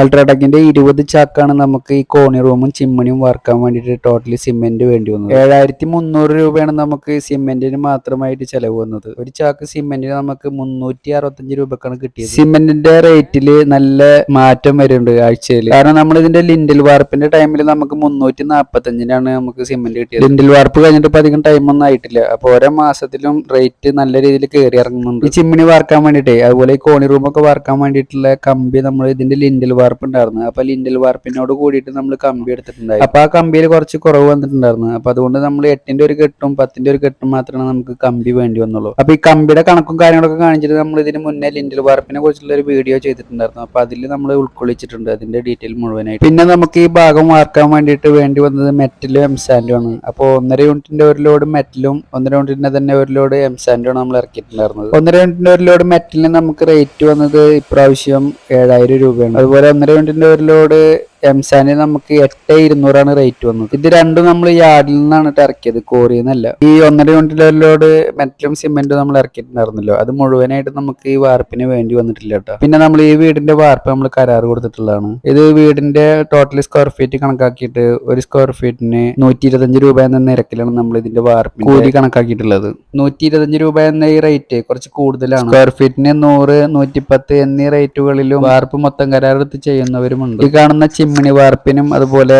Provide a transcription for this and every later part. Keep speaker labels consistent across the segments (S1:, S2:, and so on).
S1: അൾട്രാടെക്കിന്റെ ഇരുപത് ചാക്കാണ് നമുക്ക് ഈ കോണി റൂമും ചിമ്മണിയും വാർക്കാൻ വേണ്ടിയിട്ട് ടോട്ടലി സിമെന്റ് വേണ്ടി വന്നത്. ഏഴായിരത്തി മുന്നൂറ് രൂപയാണ് നമുക്ക് സിമെന്റിന് മാത്രമായിട്ട് ചെലവ് വന്നത്. ഒരു ചാക്ക് സിമെന്റിന് നമുക്ക് മുന്നൂറ്റി അറുപത്തഞ്ച് രൂപക്കാണ് കിട്ടിയത്. സിമെന്റിന്റെ റേറ്റിൽ നല്ല മാറ്റം വരുന്നുണ്ട് ആഴ്ചയിൽ കാരണം നമ്മൾ ഇതിന്റെ ലിൻഡിൽ വാർപ്പിന്റെ ടൈമിൽ നമുക്ക് മുന്നൂറ്റി നാപ്പത്തഞ്ചിനാണ് നമുക്ക് സിമെന്റ് കിട്ടിയത്. ലിൻഡിൽ വാർപ്പ് കഴിഞ്ഞിട്ട് ഇപ്പൊ അധികം ടൈം ഒന്നും ആയിട്ടില്ല. അപ്പൊ ഓരോ മാസത്തിലും റേറ്റ് നല്ല രീതിയിൽ കയറി ഇറങ്ങുന്നുണ്ട്. ഈ ചിമ്മിണി വാർക്കാൻ വേണ്ടിയിട്ടേ അതുപോലെ ഈ കോണി റൂമൊക്കെ വാർക്കാൻ വേണ്ടിയിട്ടുള്ള കമ്പി നമ്മൾ ഇതിന്റെ ലിൻഡിൽ വാർപ്പ് ഉണ്ടായിരുന്നു അപ്പൊ ലിൻഡൽ വാർപ്പിനോട് കൂടിയിട്ട് നമ്മൾ കമ്പി എടുത്തിട്ടുണ്ടായി. അപ്പൊ ആ കമ്പിയിൽ കുറച്ച് കുറവ് വന്നിട്ടുണ്ടായിരുന്നു. അപ്പൊ അതുകൊണ്ട് നമ്മൾ എട്ടിന്റെ ഒരു കെട്ടും പത്തിന്റെ ഒരു കെട്ടും മാത്രമേ നമുക്ക് കമ്പി വേണ്ടി വന്നുള്ളൂ. അപ്പൊ ഈ കമ്പിയുടെ കണക്കും കാര്യങ്ങളൊക്കെ കാണിച്ചിട്ട് നമ്മൾ ഇതിന് മുന്നേ ലിൻഡൽ വാർപ്പിനെ കുറിച്ചുള്ള ഒരു വീഡിയോ ചെയ്തിട്ടുണ്ടായിരുന്നു. അപ്പൊ അതിൽ നമ്മൾ ഉൾക്കൊള്ളിച്ചിട്ടുണ്ട് അതിന്റെ ഡീറ്റെയിൽ മുഴുവനായിട്ട്. പിന്നെ നമുക്ക് ഈ ഭാഗം വാർക്കാൻ വേണ്ടിയിട്ട് വേണ്ടി വന്നത് മെറ്റലും എം സാൻഡും ആണ്. അപ്പോൾ ഒന്നര യൂണിറ്റിന്റെ ഒരു ലോഡ് മെറ്റലും ഒന്നര യൂണിറ്റിന്റെ തന്നെ ഒരു ലോഡ് എം സാൻഡും ആണ് നമ്മൾ ഇറക്കിയിട്ടുണ്ടായിരുന്നത്. ഒന്നര യൂണിറ്റിന്റെ ഒരു ലോഡ് മെറ്റലിന് നമുക്ക് റേറ്റ് വന്നത് ഇപ്രാവശ്യം ഏഴായിരം രൂപയാണ്. അതുപോലെ ഒന്നര ലോഡ് എംസാന് നമുക്ക് എട്ട് ഇരുന്നൂറാണ് റേറ്റ് വന്നത്. ഇത് രണ്ടും നമ്മൾ യാർഡിൽ നിന്നാണ് ഇറക്കിയത് കോറിയിൽ നിന്നല്ല ഈ ഒന്നര യൂണിറ്റിലോട് മെറ്റലും സിമെന്റും നമ്മൾ ഇറക്കിയിട്ടുണ്ടായിരുന്നല്ലോ. അത് മുഴുവനായിട്ട് നമുക്ക് ഈ വാർപ്പിന് വേണ്ടി വന്നിട്ടില്ല കേട്ടോ. പിന്നെ നമ്മൾ ഈ വീടിന്റെ വാർപ്പ് നമ്മൾ കരാർ കൊടുത്തിട്ടുള്ളതാണ്. ഇത് വീടിന്റെ ടോട്ടൽ സ്ക്വയർ ഫീറ്റ് കണക്കാക്കിയിട്ട് ഒരു സ്ക്വയർ ഫീറ്റിന് നൂറ്റി ഇരുപത്തഞ്ച് രൂപ എന്ന നിരക്കിലാണ് നമ്മൾ ഇതിന്റെ വാർപ്പ് കൂലി കണക്കാക്കിയിട്ടുള്ളത്. നൂറ്റി ഇരുപത്തഞ്ച് രൂപ എന്ന ഈ റേറ്റ് കുറച്ച് കൂടുതലാണ്. സ്ക്വയർ ഫീറ്റിന് നൂറ് നൂറ്റിപ്പത്ത് എന്നീ റേറ്റുകളിലും വാർപ്പ് മൊത്തം കരാറെടുത്ത് ചെയ്യുന്നവരുമുണ്ട്. ഈ കാണുന്ന ചിമ്മിണി വാർപ്പിനും അതുപോലെ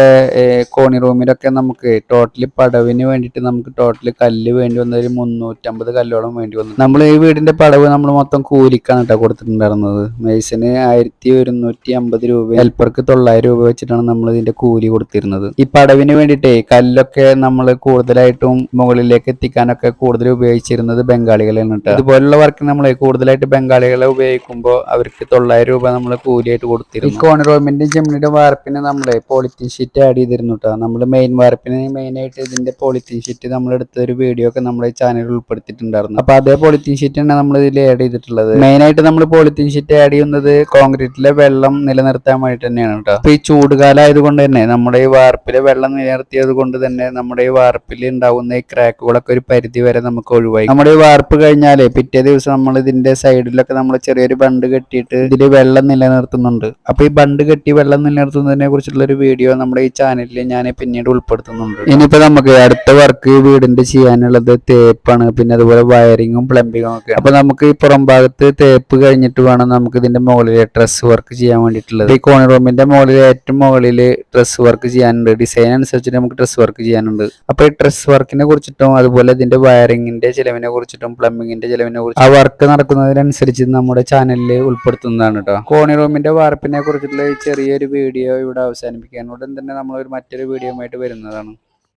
S1: കോണി റൂമിലൊക്കെ നമുക്ക് ടോട്ടലി പടവിന് വേണ്ടിയിട്ട് നമുക്ക് ടോട്ടലി കല്ല് വേണ്ടി വന്ന ഒരു മുന്നൂറ്റമ്പത് കല്ലോളം വേണ്ടി വന്നു. നമ്മൾ ഈ വീടിന്റെ പടവ് നമ്മൾ മൊത്തം കൂലിക്കാണ് കേട്ടോ കൊടുത്തിട്ടുണ്ടായിരുന്നത്. മെയ്സിന് ആയിരത്തി ഒരുന്നൂറ്റി അമ്പത് രൂപ ഹെൽപ്പർക്ക് തൊള്ളായിരം രൂപ വെച്ചിട്ടാണ് നമ്മൾ ഇതിന്റെ കൂലി കൊടുത്തിരുന്നത്. ഈ പടവിന് വേണ്ടിയിട്ടേ കല്ലൊക്കെ നമ്മൾ കൂടുതലായിട്ടും മുകളിലേക്ക് എത്തിക്കാനൊക്കെ കൂടുതൽ ഉപയോഗിച്ചിരുന്നത് ബംഗാളികളാണ് കേട്ടോ. ഇതുപോലുള്ള വർക്ക് നമ്മൾ കൂടുതലായിട്ട് ബംഗാളികളെ ഉപയോഗിക്കുമ്പോൾ അവർക്ക് തൊള്ളായിരം രൂപ നമ്മൾ കൂലിയായിട്ട് കൊടുത്തിരുന്നു. കോണി റൂമിന്റെ ജെമിനിയുടെ വാർപ്പിന് നമ്മൾ പോളിത്തീൻ ഷീറ്റ് ആഡ് ചെയ്തിരുന്നു കേട്ടോ നമ്മൾ മെയിൻ വാർപ്പിന് മെയിൻ ആയിട്ട് ഇതിന്റെ പോളിത്തീൻ ഷീറ്റ് നമ്മൾ എടുത്ത ഒരു വീഡിയോ ഒക്കെ നമ്മുടെ ചാനലിൽ ഉൾപ്പെടുത്തിയിട്ടുണ്ടായിരുന്നു. അപ്പോൾ അതേ പോളിത്തീൻ ഷീറ്റ് ആണ് നമ്മൾ ഇതിൽ ആഡ് ചെയ്തിട്ടുള്ളത്. മെയിൻ ആയിട്ട് നമ്മൾ പോളിത്തീൻ ഷീറ്റ് ആഡ് ചെയ്യുന്നത് കോൺക്രീറ്റിലെ വെള്ളം നിലനിർത്താൻ വേണ്ടി തന്നെയാണ് കേട്ടോ അപ്പൊ ഈ ചൂടുകാലം ആയതുകൊണ്ട് തന്നെ നമ്മുടെ ഈ വാർപ്പിലെ വെള്ളം നിലനിർത്തിയത് കൊണ്ട് തന്നെ നമ്മുടെ ഈ വാർപ്പിൽ ഉണ്ടാവുന്ന ഈ ക്രാക്കുകളൊക്കെ ഒരു പരിധി വരെ നമുക്ക് ഒഴിവായി. നമ്മുടെ ഈ വാർപ്പ് കഴിഞ്ഞാലേ പിറ്റേ ദിവസം നമ്മൾ ഇതിന്റെ സൈഡിലൊക്കെ നമ്മൾ ചെറിയൊരു ബണ്ട് കെട്ടിയിട്ട് ഇതിൽ വെള്ളം നിലനിർത്തുന്നുണ്ട്. അപ്പൊ ഈ ബണ്ട് കെട്ടി വെള്ളം നിലനിർത്തുന്നതിനെ കുറിച്ചുള്ള ഒരു വീഡിയോ നമ്മുടെ ഈ ചാനലിൽ ഞാൻ പിന്നീട് ഉൾപ്പെടുത്തുന്നുണ്ട്. ഇനിയിപ്പോ നമുക്ക് അടുത്ത വർക്ക് വീടിന്റെ ചെയ്യാനുള്ളത് തേപ്പാണ് പിന്നെ അതുപോലെ വയറിങ്ങും പ്ലംബിങ്ങും ഒക്കെ അപ്പൊ നമുക്ക് ഈ പുറം ഭാഗത്ത് തേപ്പ് കഴിഞ്ഞിട്ട് വേണം നമുക്ക് ഇതിന്റെ മുകളിൽ ഡ്രസ് വർക്ക് ചെയ്യാൻ വേണ്ടിയിട്ടുള്ളത്. ഈ കോണി റൂമിന്റെ മുകളിൽ ഏറ്റവും മുകളിൽ ഡ്രസ് വർക്ക് ചെയ്യാനുണ്ട്. ഡിസൈൻ അനുസരിച്ചിട്ട് നമുക്ക് ഡ്രസ് വർക്ക് ചെയ്യാനുണ്ട്. അപ്പൊ ഈ ഡ്രസ് വർക്കിനെ കുറിച്ചിട്ടും അതുപോലെ ഇതിന്റെ വയറിങ്ങിന്റെ ചിലവിനെ കുറിച്ചിട്ടും പ്ലംബിങ്ങിന്റെ ചിലവിനെ കുറിച്ചും ആ വർക്ക് നടക്കുന്നതിനനുസരിച്ച് നമ്മുടെ ചാനലിൽ ഉൾപ്പെടുത്തുന്നതാണ് കേട്ടോ കോണി റൂമിന്റെ വാർപ്പിനെ കുറിച്ചിട്ടുള്ള ചെറിയൊരു വീഡിയോ ഇവിടെ അവസാനിപ്പിക്കാൻ ഉടൻ തന്നെ നമ്മളൊരു മറ്റൊരു വീഡിയോ ആയിട്ട് വരുന്നതാണ്.